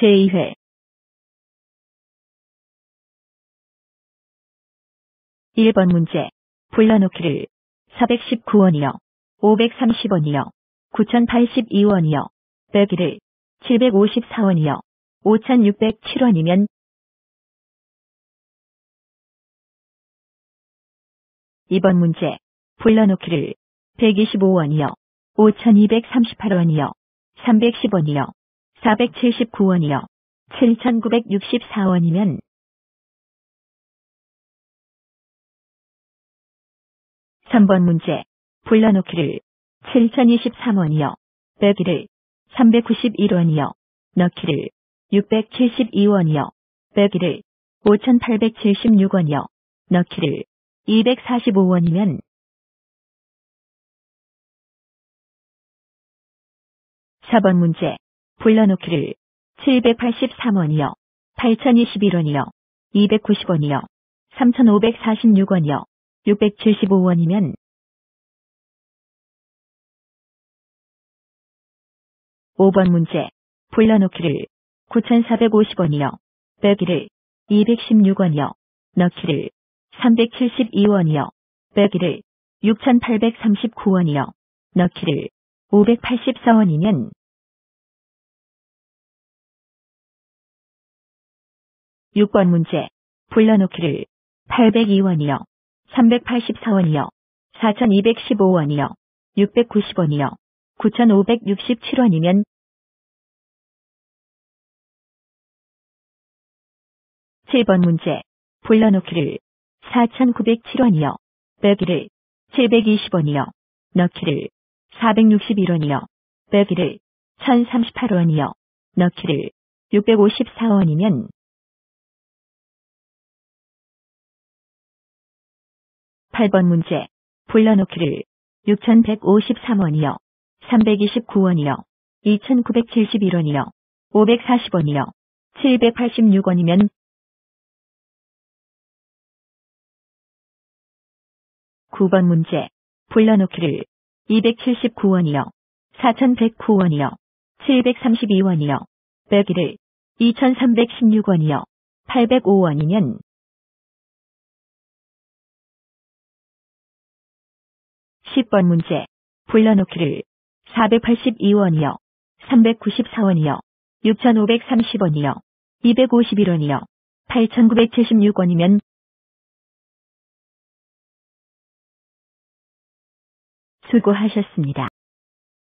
제2회 1번 문제. 불러놓기를 419원이요. 530원이요. 9082원이요. 빼기를 754원이요. 5607원이면 2번 문제. 불러놓기를 125원이요. 5238원이요. 310원이요. 479원이요. 7964원이면 3번 문제. 불러놓기를 7023원이요. 빼기를 391원이요. 넣기를 672원이요. 빼기를 5876원이요. 넣기를 245원이면 4번 문제. 불러놓기를 783원이요. 8021원이요. 290원이요. 3546원이요. 675원이면 5번 문제. 불러놓기를 9,450원이요. 빼기를 216원이요. 넣기를 372원이요. 빼기를 6,839원이요. 넣기를 584원이면 6번 문제. 불러놓기를 802원이요. 384원이요. 4215원이요. 690원이요. 9567원이면 7번 문제. 불러놓기를 4907원이요. 빼기를 720원이요. 넣기를 461원이요. 빼기를 1038원이요. 넣기를 654원이면 8번 문제. 불러놓기를 6153원이요. 329원이요. 2971원이요. 540원이요. 786원이면 (9번) 문제. 불러놓기를 279원이요. 4109원이요. 732원이요. 빼기를 2316원이요. 805원이면 10번 문제. 불러놓기를 482원이요. 394원이요. 6530원이요. 251원이요. 8976원이면 수고하셨습니다.